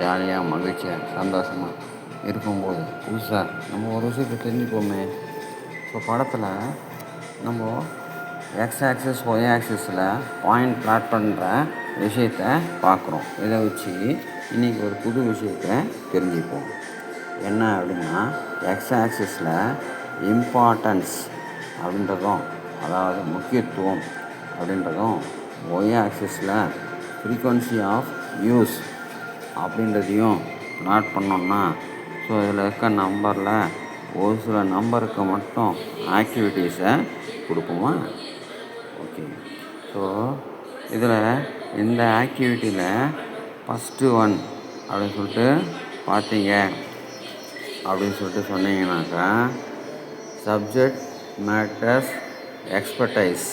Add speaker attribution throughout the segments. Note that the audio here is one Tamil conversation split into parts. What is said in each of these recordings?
Speaker 1: ஜாலியாக மகிழ்ச்சியாக சந்தோஷமாக இருக்கும்போது புதுசாக நம்ம ஒரு விஷயத்தை தெரிஞ்சுப்போமே. இப்போ படத்தில் நம்ம எக்ஸ் ஆக்சிஸ் ஒய் ஆக்சிஸில் பாயிண்ட் பிளாட் பண்ணுற விஷயத்த பார்க்குறோம் இதை வச்சு இன்றைக்கி ஒரு புது விஷயத்த தெரிஞ்சுப்போம். என்ன அப்படின்னா எக்ஸ் ஆக்சிஸில் இம்பார்ட்டன்ஸ் அப்படின்றதும் அதாவது முக்கியத்துவம் அப்படின்றதும் ஒய் ஆக்சிஸில் ஃப்ரீக்குவன்சி ஆஃப் யூஸ் அப்படின்றதையும் நாட் பண்ணோம்னா ஸோ இதில் இருக்க நம்பரில் ஒரு சில நம்பருக்கு மட்டும் ஆக்டிவிட்டீஸை கொடுப்போமா? ஓகே ஸோ இதில் இந்த ஆக்டிவிட்டியில் ஃபஸ்ட்டு ஒன் அப்படின்னு சொல்லிட்டு பார்த்தீங்க. அப்படின்னு சொல்லிட்டு சொன்னீங்கன்னாக்கா சப்ஜெக்ட் மேட்டர்ஸ் எக்ஸ்பர்டைஸ்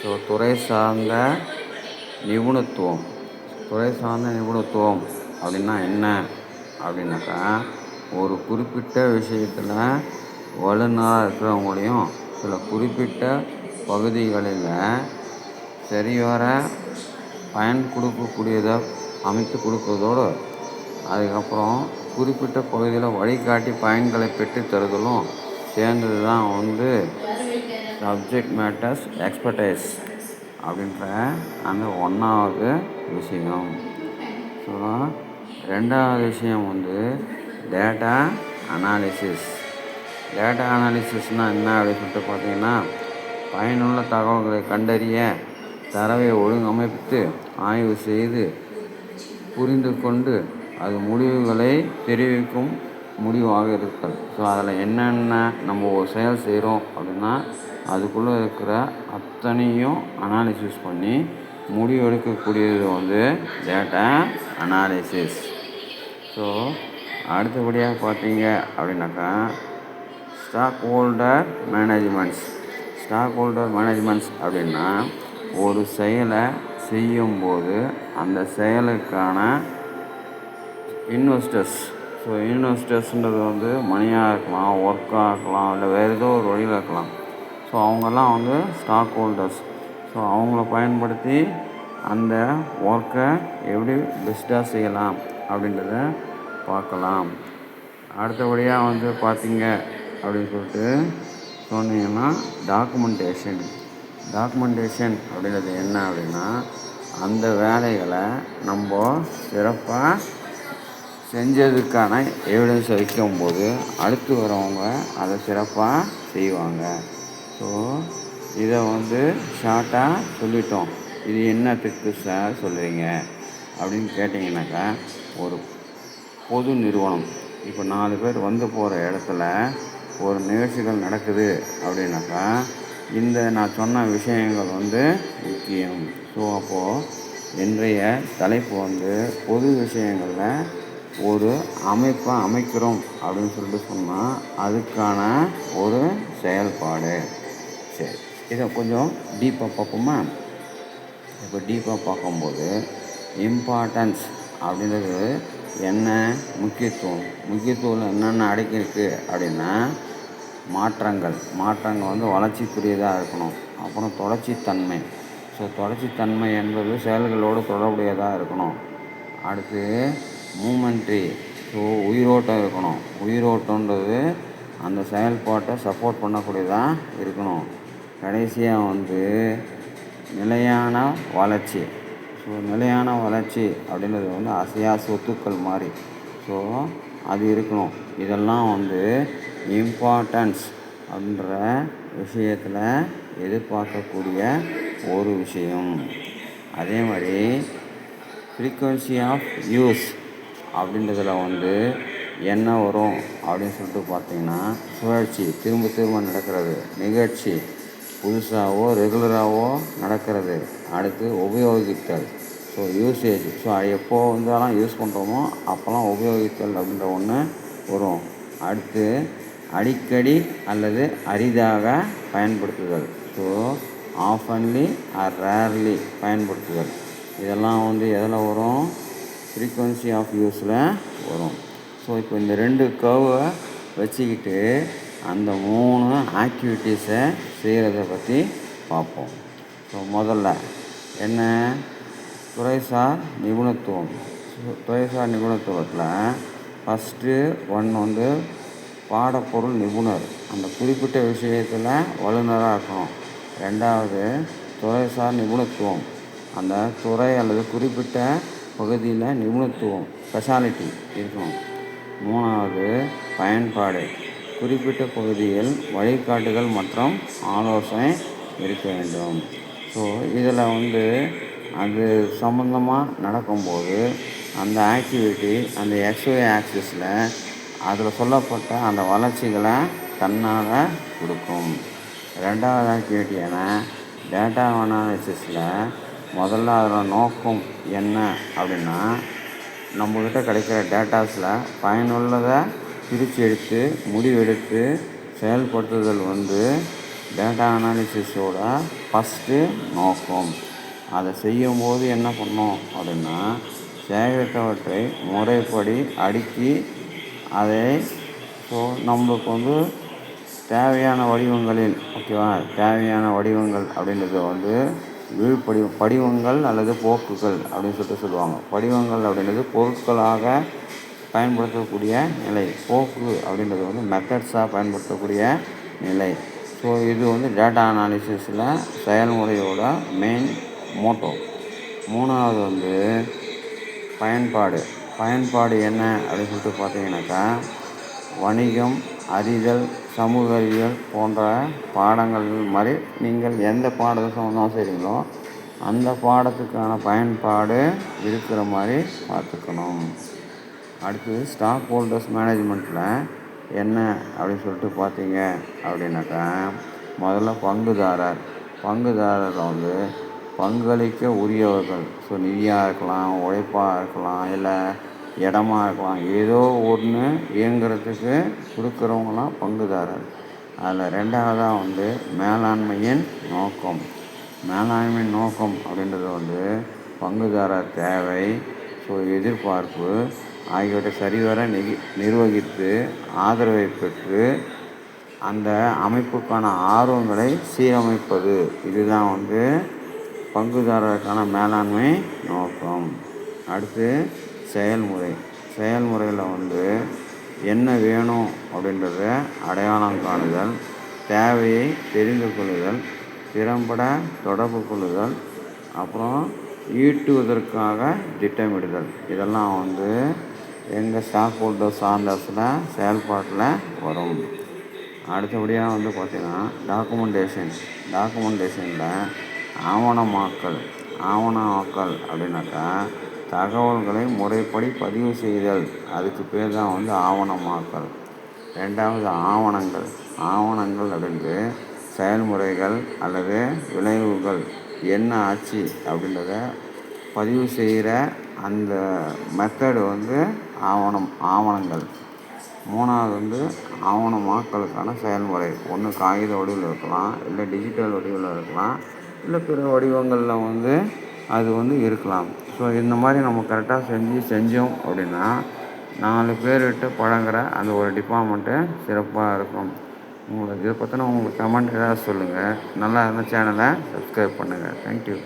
Speaker 1: ஸோ துறை சார்ந்த நிபுணத்துவம். துறை சார்ந்த நிபுணத்துவம். அப்படின்னா என்ன? அப்படின்னாக்கா ஒரு குறிப்பிட்ட விஷயத்தில் வல்லுநராக இருக்கிறவங்களையும் சில குறிப்பிட்ட பகுதிகளில் சரிவர பயன் கொடுக்கக்கூடியதை அமைத்து கொடுப்பதோடு அதுக்கப்புறம் குறிப்பிட்ட பகுதியில் வழிகாட்டி பயன்களை பெற்று தருதலும் சேர்ந்தது தான் வந்து சப்ஜெக்ட் மேட்டர்ஸ் எக்ஸ்பர்டைஸ் அப்படின்ற அந்த ஒன்றாவது விஷயம். ஸோ ரெண்டாவது விஷயம் வந்து டேட்டா அனாலிசிஸ் டேட்டா அனாலிசிஸ்னால் என்ன அப்படின்னு சொல்லிட்டு பார்த்தீங்கன்னா பயனுள்ள தகவல்களை கண்டறிய தரவை ஒழுங்கமைத்து ஆய்வு செய்து புரிந்து கொண்டு அது முடிவுகளை தெரிவிக்கும் முடிவாக இருத்தல். ஸோ அதில் என்னென்ன நம்ம ஒரு செயல் செய்கிறோம் அப்படின்னா அதுக்குள்ளே இருக்கிற அத்தனையும் அனாலிசிஸ் பண்ணி முடிவெடுக்கக்கூடியது வந்து டேட்டா அனாலிசிஸ் ஸோ அடுத்தபடியாக பார்த்தீங்க அப்படின்னாக்கா stock holder managements stock holder managements அப்படின்னா ஒரு செயலை செய்யும்போது அந்த செயலுக்கான இன்வெஸ்டர்ஸ் ஸோ இன்வெஸ்டர்ஸ்ன்றது வந்து மணியாக இருக்கலாம் ஒர்க்காக இருக்கலாம் இல்லை வேறு ஏதோ ஒரு வழியில் இருக்கலாம். ஸோ அவங்கெல்லாம் வந்து ஸ்டாக் ஹோல்டர்ஸ் ஸோ அவங்கள பயன்படுத்தி அந்த ஒர்க்கை எப்படி பெஸ்ட்டாக செய்யலாம்? அப்படின்றத பார்க்கலாம். அடுத்தபடியாக வந்து பார்த்தீங்க அப்படின்னு சொல்லிட்டு சொன்னீங்கன்னா டாக்குமெண்டேஷன் டாக்குமெண்டேஷன் அப்படின்றது என்ன அப்படின்னா அந்த வேலைகளை நம்ம சிறப்பாக செஞ்சதுக்கான எவிடன்ஸ் வைக்கும்போது அடுத்து வரவங்க அதை சிறப்பாக செய்வாங்க. ஸோ இதை வந்து ஷார்ட்டாக சொல்லிட்டோம். இது என்னத்துக்கு சார் சொல்கிறீங்க அப்படின்னு கேட்டிங்கனாக்கா ஒரு பொது நிறுவனம். இப்போ நாலு பேர் வந்து போகிற இடத்துல ஒரு நிகழ்ச்சிகள் நடக்குது அப்படின்னாக்கா இந்த நான் சொன்ன விஷயங்கள் வந்து முக்கியம். ஸோ அப்போது இன்றைய தலைப்பு வந்து பொது விஷயங்களில் ஒரு அமைப்பை அமைக்கிறோம் அப்படின்னு சொல்லிட்டு சொன்னால் அதுக்கான ஒரு செயல்பாடு. சரி இதை கொஞ்சம் டீப்பாக பார்ப்போமா? இப்போ டீப்பாக பார்க்கும்போது இம்பார்ட்டன்ஸ் அப்படின்றது என்ன முக்கியத்துவம்? முக்கியத்துவம் என்னென்ன அடக்கியிருக்கு அப்படின்னா மாற்றங்கள். மாற்றங்கள் வந்து வளர்ச்சிக்குரியதாக இருக்கணும். அப்புறம் தொடர்ச்சித்தன்மை. ஸோ தொடர்ச்சித்தன்மை என்பது செயல்களோடு தொடர்புடையதாக இருக்கணும். அடுத்து மூமெண்ட்ரி ஸோ உயிரோட்டம் இருக்கணும். உயிரோட்டன்றது அந்த செயல்பாட்டை சப்போர்ட் பண்ணக்கூடியதாக இருக்கணும். கடைசியாக வந்து நிலையான வளர்ச்சி. ஸோ நிலையான வளர்ச்சி அப்படின்றது வந்து அசையா சொத்துக்கள் மாதிரி. ஸோ அது இருக்கணும். இதெல்லாம் வந்து இம்பார்ட்டன்ஸ் அப்படின்ற விஷயத்தில் எதிர்பார்க்கக்கூடிய ஒரு விஷயம். அதே மாதிரி ஃப்ரீக்குவன்சி ஆஃப் யூஸ் அப்படின்றதில் வந்து என்ன வரும் அப்படின்னு சொல்லிட்டு பார்த்தீங்கன்னா சுழற்சி திரும்ப திரும்ப நடக்கிறது நிகழ்ச்சி. புதுசாகவோ ரெகுலராகவோ நடக்கிறது. அடுத்து உபயோகித்தல். ஸோ யூசேஜ் ஸோ அது எப்போ வந்தாலும் யூஸ் பண்ணுறோமோ அப்போல்லாம் உபயோகித்தல் அப்படின்ற ஒன்று வரும். அடுத்து அடிக்கடி அல்லது அரிதாக பயன்படுத்துதல். ஸோ ஆஃபன்லி ஆர் ரேர்லி பயன்படுத்துதல். இதெல்லாம் வந்து எதில் வரும்? ஃப்ரீக்குவென்சி ஆஃப் யூஸில் வரும். ஸோ இப்போ இந்த ரெண்டு கர்வை வச்சுக்கிட்டு அந்த மூணு ஆக்டிவிட்டீஸை செய்கிறத பற்றி பார்ப்போம் ஸோ முதல்ல என்ன? துறைசார் நிபுணத்துவம். துறைசார் நிபுணத்துவத்தில் ஃபஸ்ட்டு ஒன் வந்து பாடப்பொருள் நிபுணர். அந்த குறிப்பிட்ட விஷயத்தில் வல்லுநராக இருக்கணும். ரெண்டாவது துறைசார் நிபுணத்துவம். அந்த துறை அல்லது குறிப்பிட்ட பகுதியில் நிபுணத்துவம் ஸ்பெஷாலிட்டி இருக்கணும். மூணாவது பயன்பாடு. குறிப்பிட்ட பகுதியில் வழிகாட்டுதல் மற்றும் ஆலோசனை இருக்க வேண்டும். ஸோ இதில் வந்து அது சம்மந்தமாக நடக்கும்போது அந்த ஆக்டிவிட்டி அந்த எக்ஸ்வே ஆக்சிஸில் அதில் சொல்லப்பட்ட அந்த வளர்ச்சிகளை தன்னால் கொடுக்கும். ரெண்டாவது ஆக்டிவிட்டியான டேட்டா அனாலிசிஸில் முதல்ல அதில் நோக்கம் என்ன அப்படின்னா நம்மக்கிட்ட கிடைக்கிற டேட்டாஸில் பயனுள்ளதை பிரித்து எடுத்து முடிவெடுத்து செயல்படுத்துதல் வந்து டேட்டா அனாலிசிஸோட ஃபஸ்ட்டு நோக்கம். அதை செய்யும்போது என்ன பண்ணோம் அப்படின்னா சேகரித்தவற்றை முறைப்படி அடுக்கி அதை ஸோ நம்மளுக்கு வந்து தேவையான வடிவங்களில் ஓகேவா தேவையான வடிவங்கள் அப்படின்றது வந்து வீழ்படி படிவங்கள் அல்லது போக்குகள் அப்படின்னு சொல்லிட்டு சொல்லுவாங்க. படிவங்கள் அப்படின்றது பொருட்களாக பயன்படுத்தக்கூடிய நிலை. போக்கு அப்படின்றது வந்து மெத்தட்ஸாக பயன்படுத்தக்கூடிய நிலை. ஸோ இது வந்து டேட்டா அனாலிசிஸில் செயல்முறையோட மெயின் மோட்டோ மூணாவது வந்து பயன்பாடு. பயன்பாடு என்ன அப்படின்னு சொல்லிட்டு பார்த்தீங்கன்னாக்கா வணிகம் அறிதல் சமூக அறிவியல் போன்ற பாடங்கள் மாதிரி நீங்கள் எந்த பாடத்தை சம்மந்தமாக செய்கிறீங்களோ அந்த பாடத்துக்கான பயன்பாடு இருக்கிற மாதிரி பார்த்துக்கணும். அடுத்தது ஸ்டாக் ஹோல்டர்ஸ் மேனேஜ்மெண்ட்டில் என்ன அப்படின்னு சொல்லிட்டு பார்த்தீங்க அப்படின்னாக்கா முதல்ல பங்குதாரர். பங்குதாரர் வந்து பங்களிக்க உரியவர்கள். ஸோ நிதியாக இருக்கலாம் உழைப்பாக இருக்கலாம் இல்லை இடமா இருக்கலாம் ஏதோ ஒன்று இயங்குறதுக்கு கொடுக்குறவங்களாம் பங்குதாரர். அதில் ரெண்டாவதாக வந்து மேலாண்மையின் நோக்கம். மேலாண்மையின் நோக்கம் அப்படின்றது வந்து பங்குதாரர் தேவை. ஸோ எதிர்பார்ப்பு ஆகியவற்றை சரிவர நிகி நிர்வகித்து ஆதரவை பெற்று அந்த அமைப்புக்கான ஆர்வங்களை சீரமைப்பது. இதுதான் வந்து பங்குதாரருக்கான மேலாண்மை நோக்கம். அடுத்து செயல்முறை. செயல்முறையில் வந்து என்ன வேணும் அப்படின்றத அடையாளம் காணுதல் தேவையை தெரிந்து கொள்ளுதல் திறம்பட தொடர்பு கொள்ளுதல் அப்புறம் ஈட்டுவதற்காக திட்டமிடுதல். இதெல்லாம் வந்து எங்கள் ஸ்டாக் ஹோல்டர் சார்ந்தஸில் செயல்பாட்டில் வரும். அடுத்தபடியாக வந்து பார்த்திங்கன்னா டாக்குமெண்டேஷன் டாக்குமெண்டேஷனில் ஆவணமாக்கல் ஆவணமாக்கல் அப்படின்னாக்கா தகவல்களை முறைப்படி பதிவு செய்தல். அதுக்கு பேர் தான் வந்து ஆவணமாக்கல். ரெண்டாவது ஆவணங்கள். ஆவணங்கள் அப்படின்றது செயல்முறைகள் அல்லது விளைவுகள். என்ன ஆச்சு அப்படின்றத பதிவு செய்கிற அந்த மெத்தடு வந்து ஆவணம் ஆவணங்கள். மூணாவது வந்து ஆவணமாக்கலுக்கான செயல்முறை. ஒன்று காகித வடிவில் இருக்கலாம் இல்லை டிஜிட்டல் வடிவில் இருக்கலாம் இல்லை பிற வடிவங்களில் வந்து அது வந்து இருக்கலாம். ஸோ இந்த மாதிரி நம்ம கரெக்டாக செஞ்சு செஞ்சோம் அப்படின்னா நாலு பேர்கிட்ட பழங்குற அந்த ஒரு டிபார்ட்மெண்ட்டு சிறப்பாக இருக்கும். உங்களுக்கு இதை பற்றின உங்களுக்கு கமெண்ட் ஏதாவது சொல்லுங்கள் நல்லா இருந்த சேனலை சப்ஸ்கிரைப் பண்ணுங்கள் தேங்க்யூ